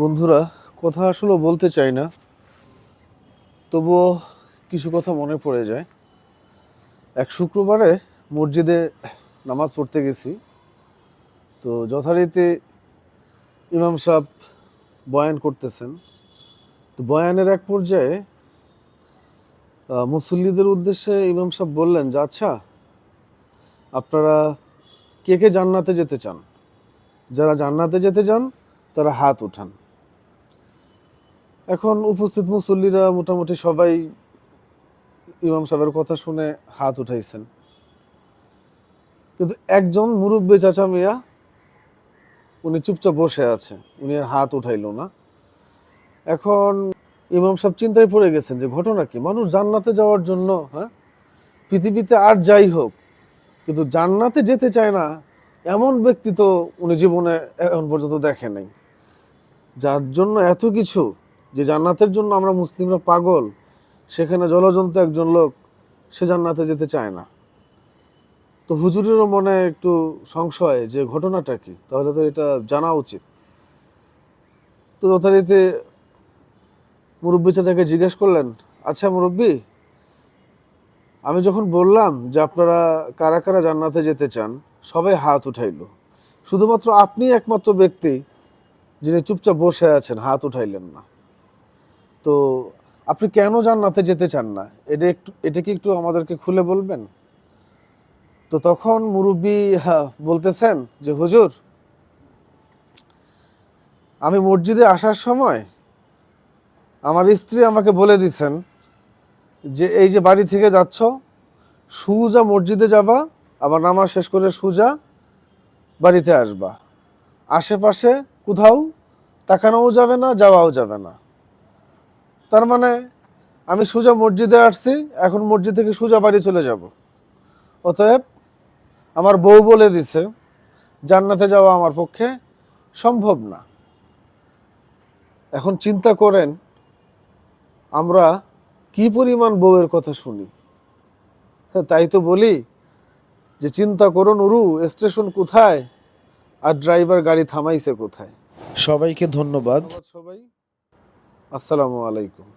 বন্ধুরা, কথা আসলে বলতে চাই না, তবুও কিছু কথা মনে পড়ে যায়। এক শুক্রবারে মসজিদে নামাজ পড়তে গেছি। তো যথারীতি ইমাম সাহেব বয়ান করতেছেন। তো বয়ানের এক পর্যায়ে মুসল্লিদের উদ্দেশ্যে ইমাম সাহেব বললেন যে আচ্ছা আপনারা কে কে জান্নাতে যেতে চান? যারা জান্নাতে যেতে চান, তারা হাত উঠান। এখন উপস্থিত মুসল্লিরা মোটামুটি সবাই ইমাম সাহেবের কথা শুনে হাত উঠাইছেন। কিন্তু একজন মুরব্বী চাচা মিয়া, উনি চুপচাপ বসে আছে, উনি আর হাত উঠাইল না। এখন ইমাম সাহেব চিন্তায় পড়ে গেছেন যে ঘটনা কি? মানুষ জান্নাতে যাওয়ার জন্য হ্যাঁ পৃথিবীতে আর যাই হোক, কিন্তু জান্নাতে যেতে চায় না, এমন ব্যক্তি তো উনি জীবনে এখন পর্যন্ত দেখে নাই। যার জন্য এত কিছু যে জান্নাতের জন্য আমরা মুসলিমরা পাগল, সেখানে জলজন্ত একজন লোক, সে জান্নাতে যেতে চায় না। তো হুজুরেরও মনে একটু সংশয় যে ঘটনাটা কি? তাহলে তো এটা জানা উচিত। তো যথারীতি মুরব্বী চাচাকে জিজ্ঞেস করলেন আচ্ছা মুরব্বী, আমি যখন বললাম যে আপনারা কারা কারা জান্নাতে যেতে চান, সবাই হাত উঠাইলো। শুধুমাত্র আপনি একমাত্র ব্যক্তি যিনি চুপচাপ বসে আছেন, হাত উঠাইলেন না। তো আপনি কেন জান্নাতে যেতে চান না? এটা একটু, এটা কি একটু আমাদেরকে খুলে বলবেন? তো তখন মুরব্বী বলতেছেন যে, হুজুর, আমি মসজিদে আসার সময় আমার স্ত্রী আমাকে বলে দিছেন যে, এই যে বাড়ি থেকে যাচ্ছ, সুজা মসজিদে যাবা, আবার নামাজ শেষ করে সুজা বাড়িতে আসবা। আশেপাশে কোথাও তাকানোও যাবে না, যাওয়াও যাবে না। তার মানে আমি সোজা মসজিদে আসছি এখন মসজিদ থেকে সোজা বাড়ি চলে যাব। অতএব আমার বউ বলে দিছে জান্নাতে যাওয়া আমার পক্ষে সম্ভব না। এখন চিন্তা করেন আমরা কি পরিমাণ বউয়ের কথা শুনি? হ্যাঁ, তাই তো বলি যে চিন্তা করুন উরু স্টেশন কোথায়? আর ড্রাইভার গাড়ি থামাইছে কোথায়? সবাইকে ধন্যবাদ সবাই। আসসালামু আলাইকুম।